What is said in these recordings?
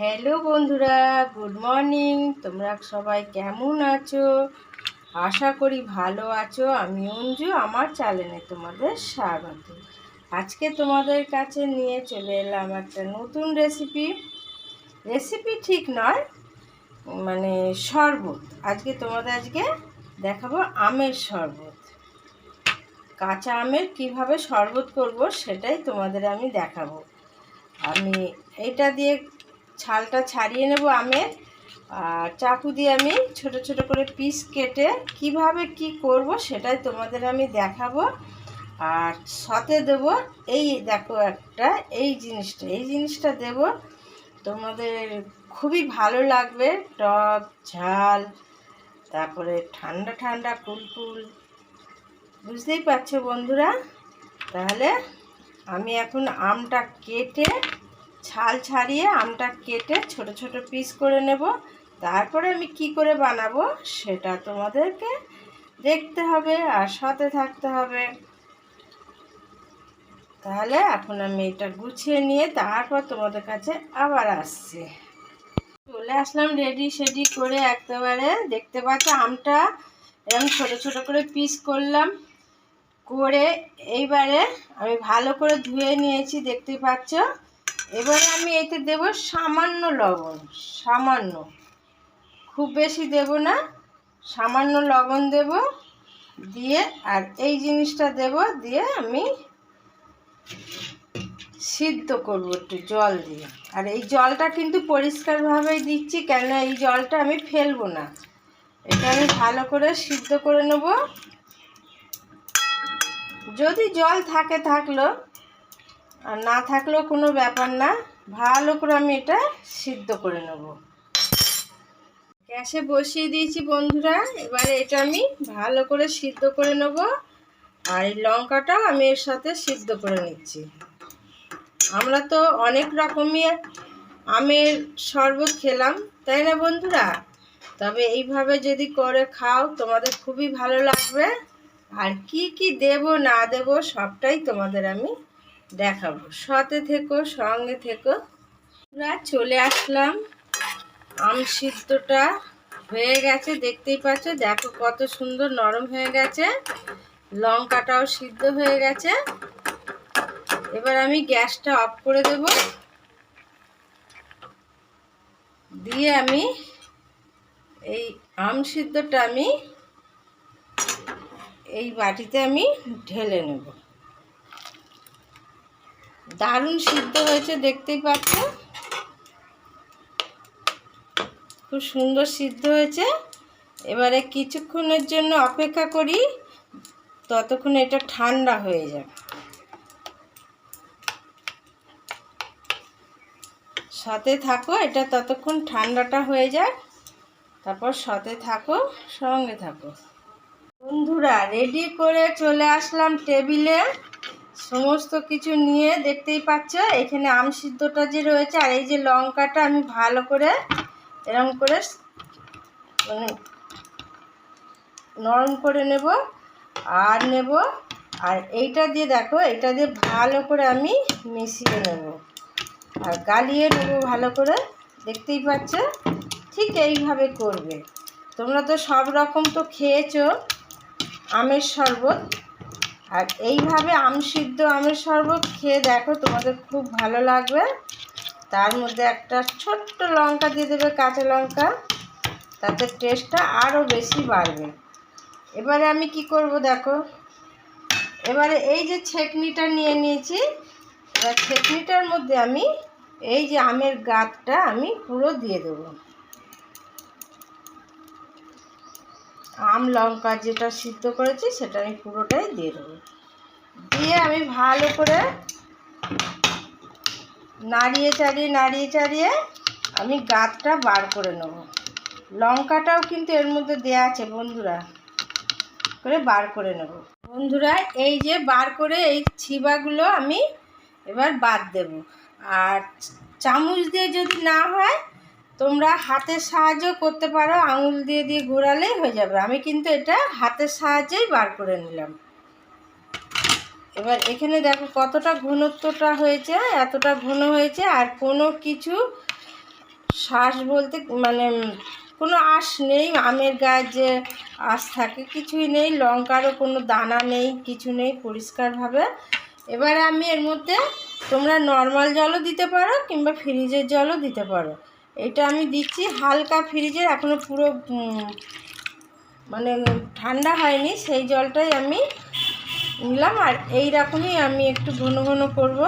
Hello বন্ধুরা, good morning. তোমরা সবাই কেমন আছো? আশা করি ভালো আছো। আমি অঞ্জু, আমার চ্যানেলে তোমাদের স্বাগত। আজকে তোমাদের কাছে নিয়ে চলে এলাম একটা নতুন রেসিপি। রেসিপি ঠিক নয় মানে শরবত। আজকে তোমাদের আজকে দেখাবো আমের শরবত। কাঁচা আমের কীভাবে শরবত করব সেটাই তোমাদের আমি দেখাবো। আমি এটা দিয়ে ছালটা ছাড়িয়ে নেব আমের। আর চাকু দিয়ে আমি ছোট ছোট করে পিস কেটে কীভাবে কি করব সেটাই তোমাদের আমি দেখাবো। আর সাথে দেব এই দেখো একটা, এই জিনিসটা এই জিনিসটা দেব। তোমাদের খুবই ভালো লাগবে, টক, ঝাল, তারপরে ঠান্ডা ঠান্ডা কুলকুল বুঝতেই পারছ বন্ধুরা? তাহলে আমি এখন আমটা কেটে ছাল ছাড়িয়ে আমটা কেটে ছোট ছোট পিস করে নেব। তারপরে আমি কি করে বানাবো সেটা তোমাদেরকে দেখতে হবে আর সাথে থাকতে হবে। তাহলে এখন আমি এটা গুছিয়ে নিয়ে তারপর তোমাদের কাছে আবার আসছি। চলে আসলাম রেডি সেডি করে একেবারে। দেখতে পাচ্ছ আমটা এরকম ছোট ছোট করে পিস করলাম। করে এইবারে আমি ভালো করে ধুয়ে নিয়েছি, দেখতে পাচ্ছ? এবারে আমি এতে দেব সামান্য লবণ, সামান্য। খুব বেশি দেব না, সামান্য লবণ দেব দিয়ে, আর এই জিনিসটা দেব দিয়ে আমি সিদ্ধ করব একটু জল দিয়ে। আর এই জলটা কিন্তু পরিষ্কারভাবেই দিচ্ছি কেন এই জলটা আমি ফেলব না। এটা আমি ভালো করে সিদ্ধ করে নেব। যদি জল থাকে থাকল আর না থাকলেও কোনো ব্যাপার না। ভালো করে আমি এটা সিদ্ধ করে নেব। গ্যাসে বসিয়ে দিয়েছি বন্ধুরা, এবারে এটা আমি ভালো করে সিদ্ধ করে নেব। আর এই লঙ্কাটাও আমি এর সাথে সিদ্ধ করে নিচ্ছি। আমরা তো অনেক রকমই আমের শরবত খেলাম, তাই না বন্ধুরা? তবে এইভাবে যদি করে খাও, তোমাদের খুবই ভালো লাগবে। আর কি কি দেব না দেব সবটাই তোমাদের আমি দেখাবো। সাথে থেকো, সঙ্গে থেকো। আমরা চলে আসলাম। আম সিদ্ধটা হয়ে গেছে, দেখতেই পাচ্ছ। দেখো কত সুন্দর নরম হয়ে গেছে। লঙ্কাটাও সিদ্ধ হয়ে গেছে। এবার আমি গ্যাসটা অফ করে দেব। দিয়ে আমি এই আম সিদ্ধটা আমি এই বাটিতে আমি ঢেলে নেব। দারুণ সিদ্ধ হয়েছে, দেখতেই পাচ্ছ? খুব সুন্দর সিদ্ধ হয়েছে। এবারে কিছুক্ষণের জন্য অপেক্ষা করি, ততক্ষণ এটা ঠান্ডা হয়ে যাবে সাথে থাকো, এটা ততক্ষণ ঠান্ডাটা হয়ে যায় তারপর সাথে থাকো, সঙ্গে থাকো। বন্ধুরা রেডি করে চলে আসলাম টেবিলে। সমস্ত কিছু নিয়ে দেখতেই পাচ্ছ, এখানে আম সিদ্ধটা যে রয়েছে আর এই যে লঙ্কাটা আমি ভালো করে এরকম করে মানে নরম করে নেব আর নেব। আর এইটা দিয়ে দেখো এটা দিয়ে ভালো করে আমি মিশিয়ে নেব। আর গালিয়ে নেব ভালো করে, দেখতেই পাচ্ছ? ঠিক এইভাবে করবে। তোমরা তো সব রকম তো খেয়েছো, আমের শরবত। আর এইভাবে আম সিদ্ধ আমের শরবত খেয়ে দেখো তোমাদের খুব ভালো লাগবে। তার মধ্যে একটা ছোট্ট লঙ্কা দিয়ে দেবে, কাঁচা লঙ্কা। তাতে টেস্টটা আরও বেশি বাড়বে। এবারে আমি কি করব দেখো? এবারে এই যে ছেকনিটা নিয়ে নিয়েছি, এবার ছেকনিটার মধ্যে আমি এই যে আমের গাতটা আমি পুরো দিয়ে দেবো। আম, লঙ্কা যেটা সিদ্ধ করেছি সেটা আমি পুরোটাই দিয়ে দেবো। দিয়ে আমি ভালো করে নাড়িয়ে চাড়িয়ে নাড়িয়ে চাড়িয়ে আমি গাতটা বার করে নেব। লঙ্কাটাও কিন্তু এর মধ্যে দেয়া আছে বন্ধুরা, করে বার করে নেব। বন্ধুরা, এই যে বার করে এই ছিবাগুলো আমি এবার বাদ দেব। আর চামচ দিয়ে যদি না হয় তোমরা হাতের সাহায্য করতে পারো, আঙুল দিয়ে দিয়ে ঘোরালেই হয়ে যাবে। আমি কিন্তু এটা হাতের সাহায্যেই বার করে নিলাম। এবার এখানে দেখো কতটা ঘনত্বটা হয়েছে, এতটা ঘন হয়েছে, আর কোনো কিছু শ্বাস বলতে মানে কোনো আঁশ নেই, আমের গায়ে যে আঁশ থাকে কিছুই নেই, লঙ্কারও কোনো দানা নেই, কিছু নেই পরিষ্কারভাবে। এবারে আমি এর মধ্যে তোমরা নর্মাল জলও দিতে পারো কিংবা ফ্রিজের জলও দিতে পারো। এটা আমি দিচ্ছি হালকা ফ্রিজের এখনও পুরো মানে ঠান্ডা হয়নি, সেই জলটাই আমি নিলাম। আর এই রকমই আমি একটু ঘন ঘন করব।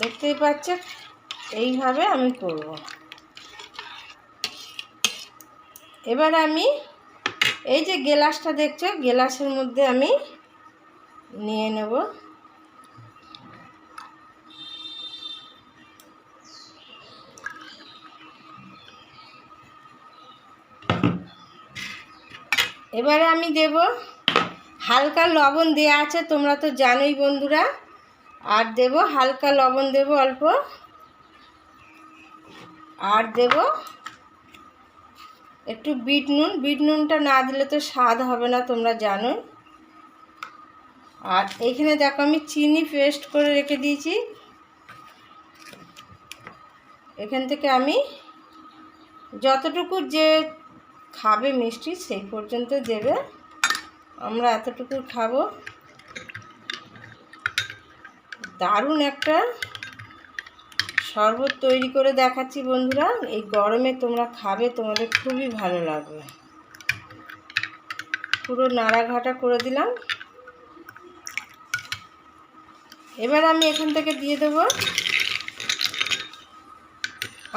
দেখতেই পাচ্ছ, এইভাবে আমি করব। এবার আমি এই যে গেলাসটা দেখছ, গেলাসের মধ্যে আমি নিয়ে নেব। এবারে আমি দেব হালকা লবণ দেওয়া আছে, তোমরা তো জানোই বন্ধুরা। আর দেব হালকা লবণ দেব অল্প। আর দেব একটু বিট নুন। বিট নুনটা না দিলে তো স্বাদ হবে না, তোমরা জানো আর এইখানে দেখো আমি চিনি পেস্ট করে রেখে দিয়েছি। এখান থেকে আমি যতটুকু যে খাবে মিষ্টি, সেই পর্যন্ত দেবে। আমরা এতটুকু খাব। দারুণ একটা শরবত তৈরি করে দেখাচ্ছি বন্ধুরা। এই গরমে তোমরা খাবে, তোমাদের খুবই ভালো লাগবে। পুরো নাড়াঘাটা করে দিলাম। এবার আমি এখান থেকে দিয়ে দেবো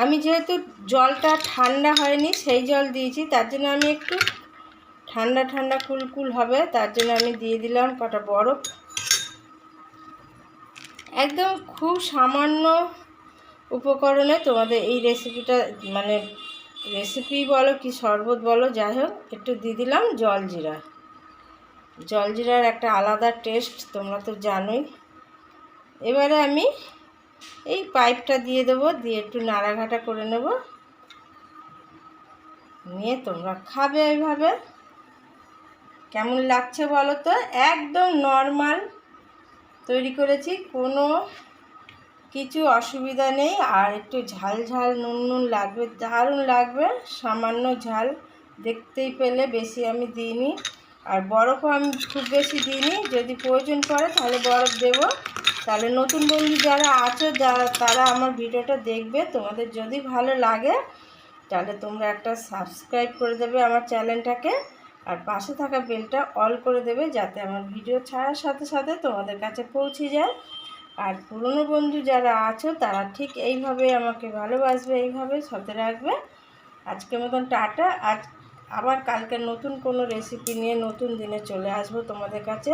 আমি যেহেতু জলটা ঠান্ডা হয়নি, সেই জল দিয়েছি, তার জন্য আমি একটু ঠান্ডা ঠান্ডা কুলকুল হবে, তার জন্য আমি দিয়ে দিলাম কটা বরফ। একদম খুব সামান্য উপকরণে তোমাদের এই রেসিপিটা মানে রেসিপি বলো কি শরবত বলো, যাই হোক, একটু দিয়ে দিলাম জলজিরা জলজিরার একটা আলাদা টেস্ট তোমরা তো জানোই। এবারে আমি এই পাইপটা দিয়ে দেবো, দিয়ে একটু নাড়াঘাটা করে নেব। নিয়ে তোমরা খাবে এইভাবে। কেমন লাগছে বলো তো? একদম নর্মাল তৈরি করেছি, কোনো কিছু অসুবিধা নেই। আর একটু ঝাল ঝাল, নুন নুন লাগবে, দারুণ লাগবে। সামান্য ঝাল দেখতেই পেলে, বেশি আমি দিইনি। আর বরফও আমি খুব বেশি দিইনি। যদি প্রয়োজন পড়ে তাহলে বরফ দেবো। তাহলে নতুন বন্ধু যারা আছো যারা তারা আমার ভিডিওটা দেখবে। তোমাদের যদি ভালো লাগে, তাহলে তোমরা একটা সাবস্ক্রাইব করে দেবে আমার চ্যানেলটাকে। আর পাশে থাকা বেলটা অল করে দেবে, যাতে আমার ভিডিও ছাড়ার সাথে সাথে তোমাদের কাছে পৌঁছে যায়। আর পুরনো বন্ধু যারা আছো, তারা ঠিক এইভাবে আমাকে ভালোবাসবে এইভাবে সাথে রাখবে। আজকের মতন টাটা। আজ আবার কালকে নতুন কোনো রেসিপি নিয়ে নতুন দিনে চলে আসব তোমাদের কাছে।